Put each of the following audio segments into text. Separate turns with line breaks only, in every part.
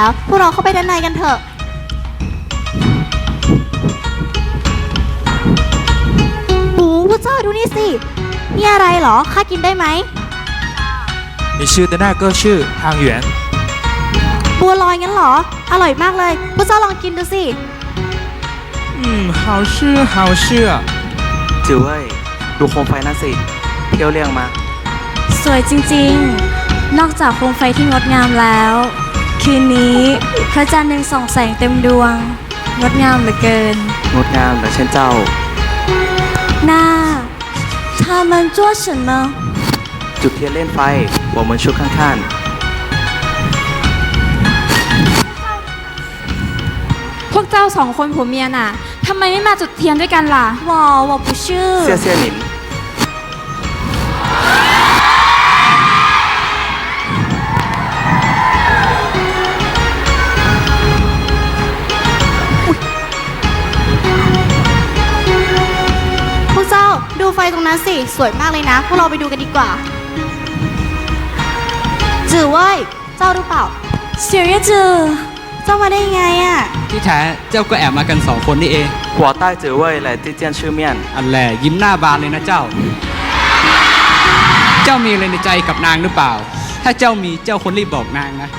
แล้ว พวกเราเข้าไปด้านในกันเถอะโอ้พระเจ้าดูนี่สินี่อะไรเหรอข้ากินได้ไหม
你吃的那个是汤圆，
บัวลอยงั้นเหรอ อร่อยมากเลยพระเจ้าลองกินดูสิ
嗯，好吃好吃啊。
จิ๋วเว้ย ดูโคมไฟนั่นสิ เที่ยวเรียงมา
สวยจริงๆ นอกจากโคมไฟที่งดงามแล้ว คืนนี้พระจันทร์ยังส่องแสงเต็มดวง งดงามเหลือเกิน
งดงามเหมือนเช่นเจ้า
那他们做什么？
จุดเทียนเล่นไฟ我们ชุดข้าง
พวกเจ้าสองคนผัวเมียน่ะทำไมไม่มาจุดเทียนด้วยกันล่ะ
我我不是
ๆเสี่ยเสี่ยหนิน
ตรงนั้นสิ สวยมากเลยนะ พวกเราไปดูกันดีกว่า จือเว้ย เจ้ารู้เปล่า
小叶子，
เจ้ามาได้ยังไงอะ
ที่แท้เจ้าก็แอบมากันสองคนนี่เอง
หัวใต้จิ๋วเว้ยและที่เจียนชื่อเมียน
อันแหละยิ้มหน้าบานเลยนะเจ้า เจ้ามีอะไรในใจกับนางหรือเปล่า ถ้าเจ้ามีเจ้าคนรีบบอกนางนะ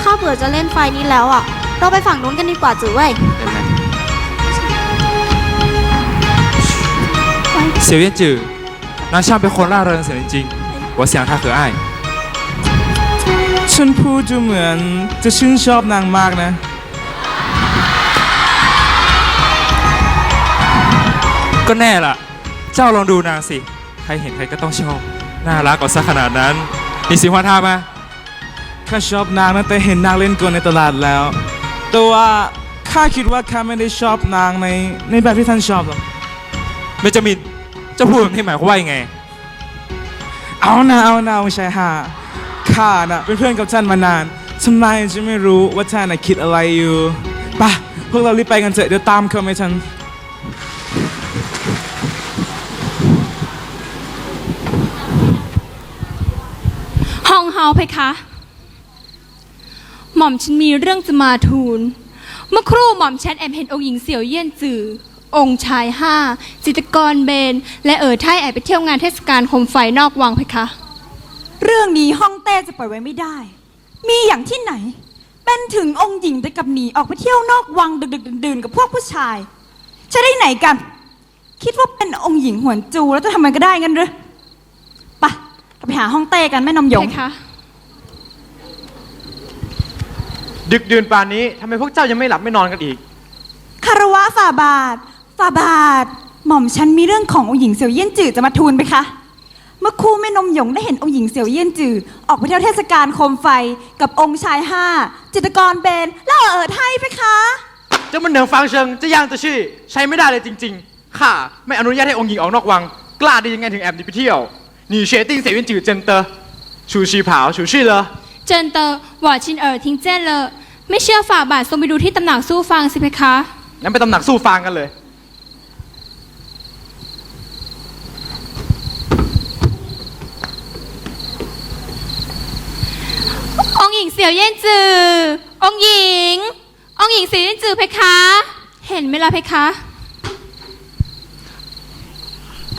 ข้าเบื่อจะเล่นไฟนี้แล้วอะเราไปฝั่งนู้นกันดีกว่าจือเว้ย
เสี่ยวเยี่
ยนจือนางช่าเป็นคนร่าเริงเสียจริงๆวเสียงท่าคืออ้
ฉันพูดดูเหมือนจะชื่นชอบนางมากนะ
ก็แน่ล่ะ เจ้าลองดูนางสิ ใครเห็นใครก็ต้องชอบ น่ารักกว่าซะขนาดนั้นมีสิห์วาท่ามา
ข้าชอบนางตั้แต่เห็นนางเล่นกลในตลาดแล้ว แต่ว่าข้าคิดว่าข้าไม่ได้ชอบนางในในแบบที่ท่านชอบหรอก
เบจามิน จ้าพูดแบบนี้หมายความว่ายังไง
เอานะเอานะไม่ใช่ฮะข้าน่ะเป็นเพื่อนกับท่านมานานทำไมจะไม่รู้ว่าท่านน่ะคิดอะไรอยู่ไปะพวกเรารีบไปกันเถอะเดี๋ยวตามเขาไม่ทัน
ห้องเฮาเพคะ หม่อมฉันมีเรื่องจะมาทูล เมื่อครู่หม่อมฉันแอบเห็นองค์หญิงเสี่ยวเยี่ยนจือ องค์ชายห้าจิตรกรเบน และเอ๋อไท่แอบไปเที่ยวงานเทศกาลโคมไฟนอกวังเพคะ
เรื่องนี้ฮ่องเต้จะปล่อยไว้ไม่ได้ มีอย่างที่ไหน เป็นถึงองค์หญิงแต่กลับหนีออกไปเที่ยวนอกวังดึกๆดื่นๆกับพวกผู้ชาย จะได้ไหนกัน คิดว่าเป็นองค์หญิงหวนจูแล้วจะทำมันก็ได้กันหรือไปะเราไปหาฮ่องเต้กันแม่นมหยง
เพคะ
ดึกดื่นป่านนี้ทำไมพวกเจ้ายังไม่หลับไม่นอนกันอีก
คารวะฝ่าบาท ฝ่าบาท หม่อมฉันมีเรื่องขององค์หญิงเสี่ยวเยี่ยนจือจะมาทูลไปคะ เมื่อครู่แม่นมหยงได้เห็นองค์หญิงเสี่ยวเยี่ยนจือออกไปเที่ยวเทศกาลโคมไฟกับองค์ชายห้า จิตรกรเบนและเอ๋อไทยไปคะ
เจ้ามันเหนืองฟังเชิงจะย่างจะชื่อ ใช้ไม่ได้เลยจริง ๆ ข้าไม่อนุญาตให้องค์หญิงออกนอกวัง กล้าได้ยังไงถึงแอบหนีไปเที่ยวหนีเชติ้งเสวียนจือเจนเตอร์ชูชีผาวชูชื่อเลย
เจินเตอร์หว่าชินเอ๋อทิ้งเจ้นเลยไม่เชื่อฝ่าบาททรงไปดูที่ตำหนักสู้ฟังสิเพคะ
งั้นไปตำหนักสู้ฟางกันเลย
องค์หญิง เสี่ยวเยี่ยนจือ องค์หญิง องค์หญิงเสี่ยวเยี่ยนจือเพคะ เห็นไหมล่ะเพคะ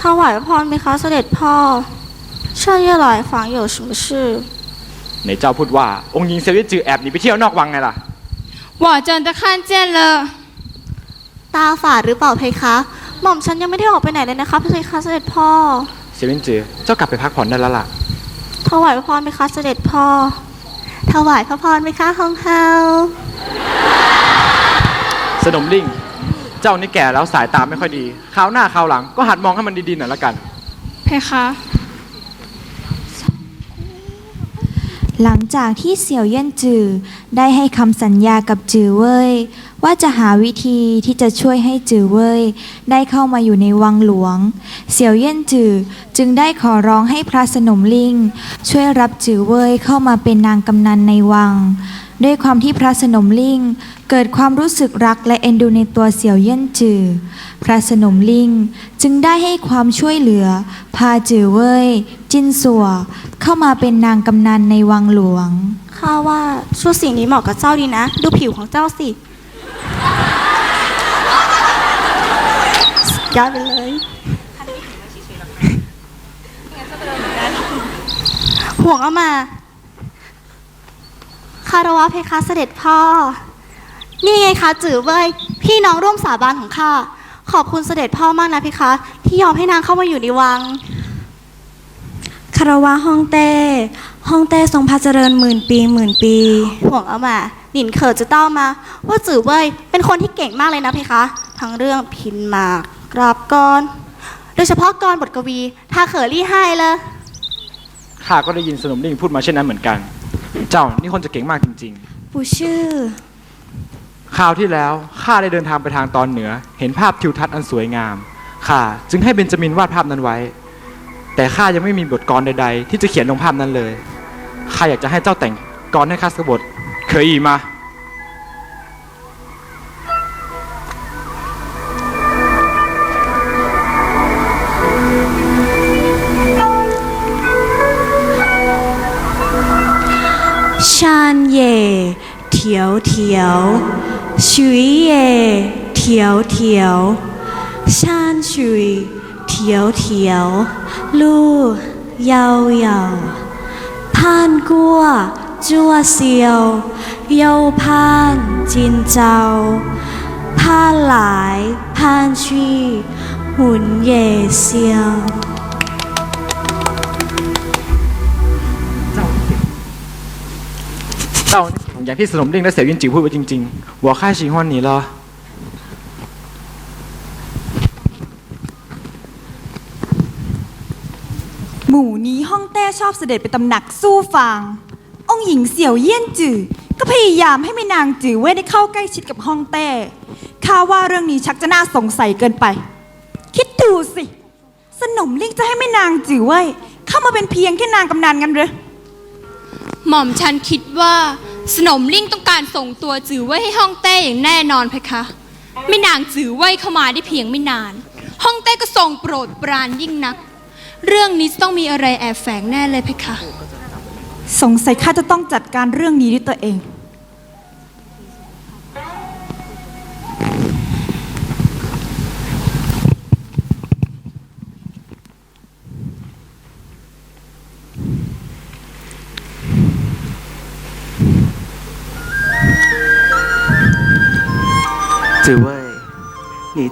ถวายพรไหมคะเสด็จพ่อเชิญเย่หลายฝัง有什么事
ในเจ้าพูดว่าองค์หญิงเสวียนจือแอบหนีไปเที่ยวนอกวังไงล่ะ
หว่าเจินตะข้านเจ้นเลย
ตาฝาดหรือเปล่าเพคะ หม่อมฉันยังไม่ได้ออกไปไหนเลยนะคะเพคะเสด็จพ่อ
เสวียนจือเจ้ากลับไปพักผ่อนได้แล้วล่ะ
ถวายพรไหมคะเสด็จพ่อ ถวายพระพรไหมคะฮองเฮา
สนมลิงเจ้านี่แก่แล้วสายตาไม่ค่อยดีคราวหน้าคราวหลังก็หัดมองให้มันดีๆหน่อยละกัน
เพคะ
หลังจากที่เสี่ยวเยี่ยนจือได้ให้คำสัญญากับจือเว่ยว่าจะหาวิธีที่จะช่วยให้จือเว่ยได้เข้ามาอยู่ในวังหลวง เสี่ยวเยี่ยนจือจึงได้ขอร้องให้พระสนมลิงช่วยรับจือเว่ยเข้ามาเป็นนางกำนันในวัง ด้วยความที่พระสนมลิงเกิดความรู้สึกรักและเอ็นดูในตัวเสี่ยวเย่นจือ พระสนมลิงจึงได้ให้ความช่วยเหลือ พาจือเว่ยจินสัวเข้ามาเป็นนางกำนันในวังหลวง
ข้าว่าชุดสีนี้เหมาะกับเจ้าดีนะ ดูผิวของเจ้าสิสุดยไปเลยห่วงเอามา คารวะเพคะเสด็จพ่อ นี่ไงคะจือเว้ยพี่น้องร่วมสาบานของข้าขอบคุณเสด็จพ่อมากนะเพคะ ที่ยอมให้นางเข้ามาอยู่ในวัง
คารวะฮ่องเต้ฮ่องเต้ทรงพระเจริญหมื่นปีหมื่นปี
ห่วงเอามาหนินเขิดจะเต้ามา ว่าจือเว้ยเป็นคนที่เก่งมากเลยนะเพคะ ทั้งเรื่องพินหมากกราบกรโดยเฉพาะกรบทกวีถ้าเขอรี่ให้เลย
ข้าก็ได้ยินสนมลิ่งพูดมาเช่นนั้นเหมือนกัน เจ้านี่คนจะเก่งมากจริง
ปู่ชื่อ
ๆคราวที่แล้วข้าได้เดินทางไปทางตอนเหนือ เห็นภาพทิวทัศน์อันสวยงามข้าจึงให้เบนจามินวาดภาพนั้นไว้ แต่ข้ายังไม่มีบทกรใด ๆ ที่จะเขียนลงภาพนั้นเลยข้าอยากจะให้เจ้าแต่งกรให้ข้าสักบทเคยอีมา
เถียวเถียวชุยเยเถียวเถียวชานชุยเถียวเถียวลู่ยาเยาพานกัวจัว
เซียวเยาพานจินเจ้าพาหลายพาน
ชีหุนเย่เซียว
อย่างที่สนมลิ่งและเสี่ยวยินจิวพูดไว้จริงๆหัวข้าชิงฮวนนีเหรอ
หมู่นี้ฮ่องเต้ชอบเสด็จไปตำหนักสู้ฟาง องค์หญิงเสี่ยวเยี่ยนจือก็พยายามให้แม่นางจือเว่ยได้เข้าใกล้ชิดกับฮ่องเต้ข้าว่าเรื่องนี้ชักจะน่าสงสัยเกินไป คิดดูสิ สนมลิงจะให้แม่นางจือเว่ยเข้ามาเป็นเพียงแค่นางกำนันกันหรือ
หม่อมฉันคิดว่าสนมลิ่งต้องการส่งตัวจือไว้ให้ห้องเต้อย่างแน่นอนเพคะ ไม่นางจือไว้เข้ามาได้เพียงไม่นาน ห้องเต้ก็ทรงโปรดปรานยิ่งนัก เรื่องนี้ต้องมีอะไรแอบแฝงแน่เลยเพคะ
สงสัยข้าจะต้องจัดการเรื่องนี้ด้วยตัวเอง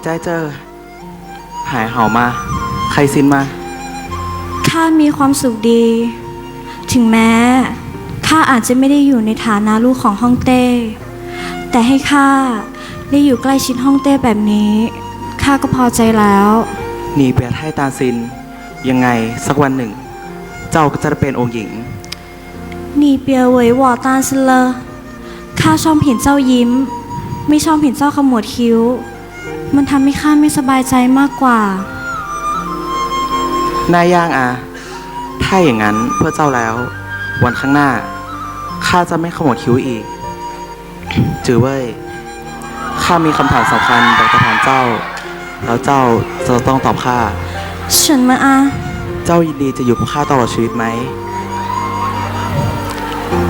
ใจเจอ หายเห่ามา ใครซินมา
ข้ามีความสุขดี ถึงแม้ข้าอาจจะไม่ได้อยู่ในฐานะลูกของฮ่องเต้ แต่ให้ข้าได้อยู่ใกล้ชิดฮ่องเต้แบบนี้ข้าก็พอใจแล้ว
หนีเปียไทยตาซิน ยังไงสักวันหนึ่ง เจ้าก็จะได้เป็นองค์หญิง
นี่เปียเหวยหวอตานซะเลยข้าชอบเห็นเจ้ายิ้ม ไม่ชอบเห็นเจ้าขมวดคิ้ว มันทำให้ข้าไม่สบายใจมากกว่า
นายย่างอะถ้าอย่างนั้นเพื่อเจ้าแล้ว วันข้างหน้าข้าจะไม่ขมวดคิ้วอีก จือเว้ยข้ามีคำถามสำคัญอยากจะถามเจ้า แล้วเจ้าจะต้องตอบข้า
เฉินมาอา
เจ้ายินดีจะอยู่กับข้าตลอดชีวิตไหม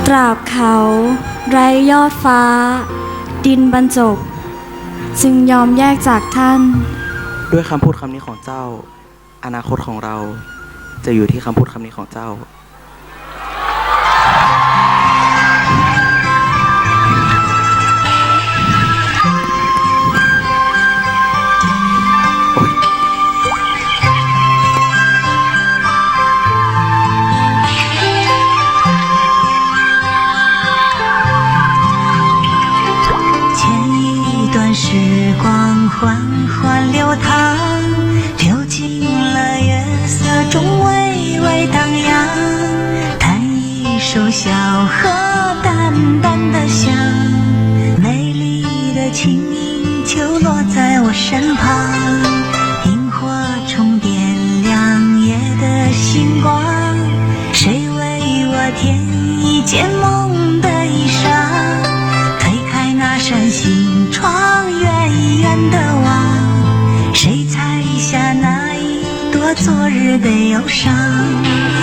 ตราบเขา ไร้ยอดฟ้า ดินบรรจบ จึงยอมแยกจากท่าน
ด้วยคำพูดคำนี้ของเจ้า อนาคตของเราจะอยู่ที่คำพูดคำนี้ของเจ้า
的忧伤？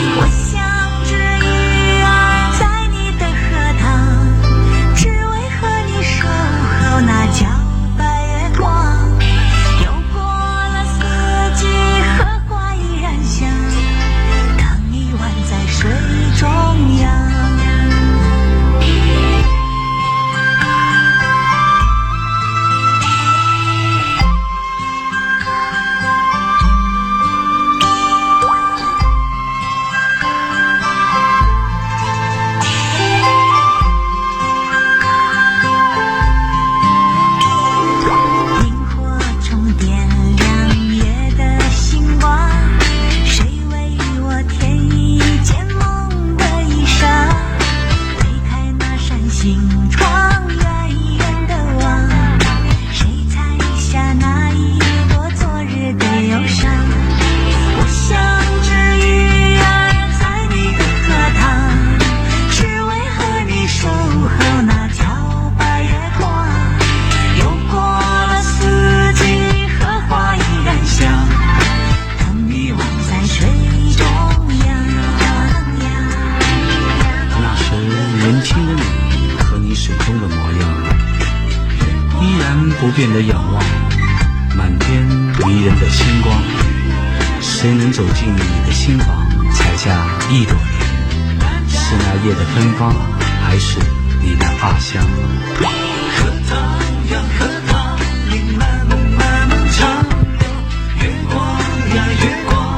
谁
能走进你的心房，采下一朵莲？是那夜的芬芳，还是你的发香？
荷塘呀荷塘，你慢慢慢慢长，月光呀月光，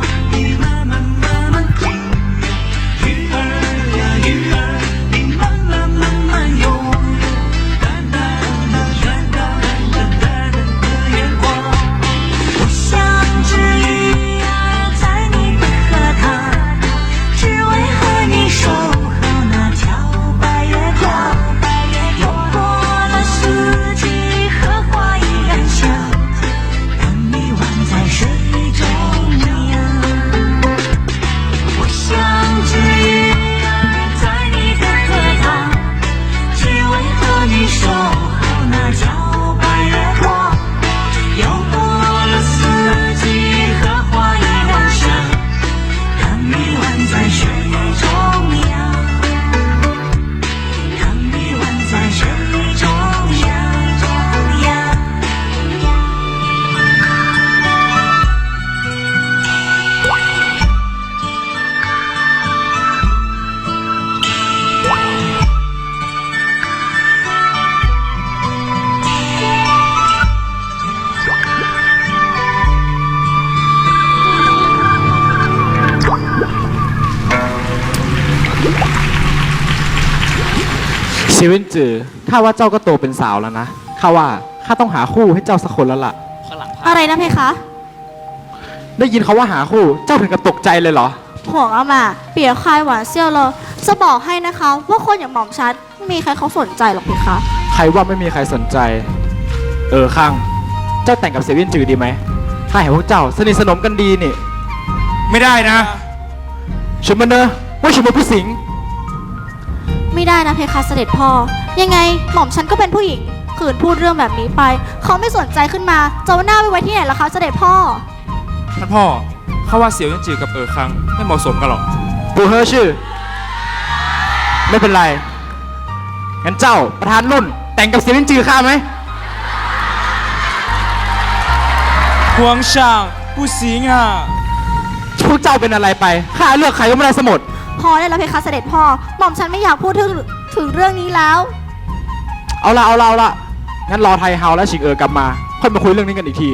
เซเว่นจือข้าว่าเจ้าก็โตเป็นสาวแล้วนะข้าว่าข้าต้องหาคู่ให้เจ้าสักคนแล้วล่ะ
อะไรนะเพคะ
ได้ยินเขาว่าหาคู่เจ้าถึงกับตกใจเลยเหรอ
ห่วงเอามาเปียคายหวานเซี่ยวเลยจะบอกให้นะคะ ว่าคนอย่างหม่อมชัดไม่มีใครเขาสนใจหรอกเพคะ
ใครว่าไม่มีใครสนใจ เออข้าง เจ้าแต่งกับเซเว่นจือดีไหมข้าเห็นพวกเจ้าสนิทสนมกันดีนี่
ไม่ได้นะ
ชมมันเนอะว่าชมมันผู้สิง
ไม่ได้นะเพคะเสด็จพ่อ ยังไงหม่อมฉันก็เป็นผู้หญิงขืนพูดเรื่องแบบนี้ไป เขาไม่สนใจขึ้นมาจะเอาหน้าไปไว้ที่ไหนล่ะคะเสด็จพ่อ
ท่านพ่อเขาว่าเสี่ยวยันจือกับเออคังไม่เหมาะสมกันหรอก
ปูเฮอชื่อไม่เป็นไร งั้นเจ้าประธานรุ่น แต่งกับเซเว่นจือข้าไหม
หวงช่างผู้สิงอะ
พวกเจ้าเป็นอะไรไป ข้าเลือกใครก็ไม่ได้สมด
พอได้แล้วเพคะเสด็จพ่อหม่อมฉันไม่อยากพูดถึงถึงเรื่องนี้แล้ว
เอาละเอาละเอาละงั้นรอไทยเฮาและชิงเออกลับมาค่อยมาคุยเรื่องนี้กันอีกที